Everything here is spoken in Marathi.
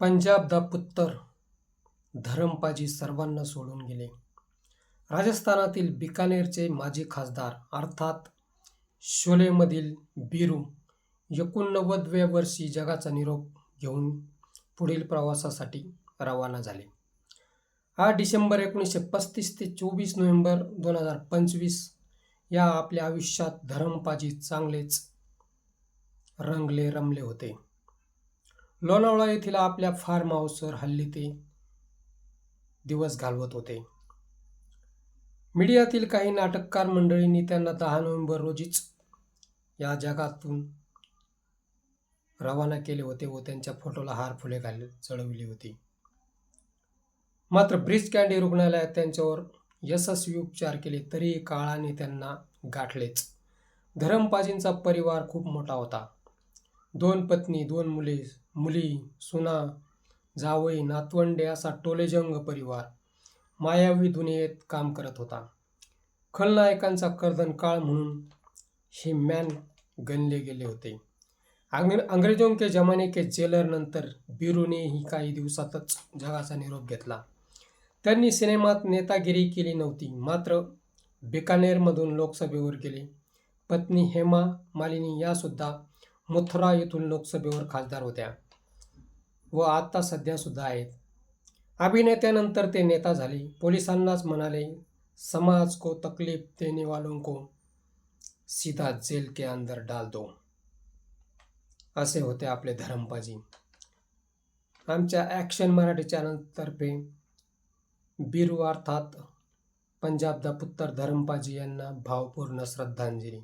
पंजाब दा पुत्तर धरमपाजी सर्वांना सोडून गेले. राजस्थानातील बिकानेरचे माजी खासदार अर्थात शोलेमधील बीरू एकोणनव्वदव्या वर्षी जगाचा निरोप घेऊन पुढील प्रवासासाठी रवाना झाले. आठ डिसेंबर एकोणीसशे पस्तीस ते चोवीस नोव्हेंबर दोन हजार पंचवीस या आपल्या आयुष्यात धरमपाजी चांगलेच रंगले रमले होते. लोणावळा येथील आपल्या फार्म हाऊसवर हल्ली ते दिवस घालवत होते. मीडियातील काही नाटककार मंडळींनी त्यांना दहा नोव्हेंबर रोजीच या जगातून रवाना केले होते व त्यांच्या फोटोला हार फुले घाल चढवली होती. मात्र ब्रिज कँडी रुग्णालयात त्यांच्यावर यशस्वी उपचार केले तरीही काळाने त्यांना गाठलेच. धरमपाजींचा परिवार खूप मोठा होता. दोन पत्नी दोन मुले मुली सुना जावई नातवंडे असा टोलेजंग परिवार मायावी दुनियेत काम करत होता. खलनायकांचा कर्दन काळ म्हणून हे मॅन गणले गेले होते. अंग्रेजों के जमाने के जेलर नंतर बिरूनेही काही दिवसातच जगाचा निरोप घेतला. त्यांनी सिनेमात नेतागिरी केली नव्हती मात्र बिकानेरमधून लोकसभेवर गेले. पत्नी हेमा मालिनी यासुद्धा मथुरा येथून लोकसभेवर खासदार होत्या. व आता सध्यासुद्धा आहेत. अभिनेत्यानंतर ते नेता झाले. पोलिसांनाच म्हणाले समाज को तकलीफ देने वालों को सीधा जेल के अंदर डाल दो. असे होते आपले धरमपाजी. आमच्या ॲक्शन मराठी चॅनलतर्फे बीरू अर्थात पंजाब द पुत्तर धरमपाजी यांना भावपूर्ण श्रद्धांजली.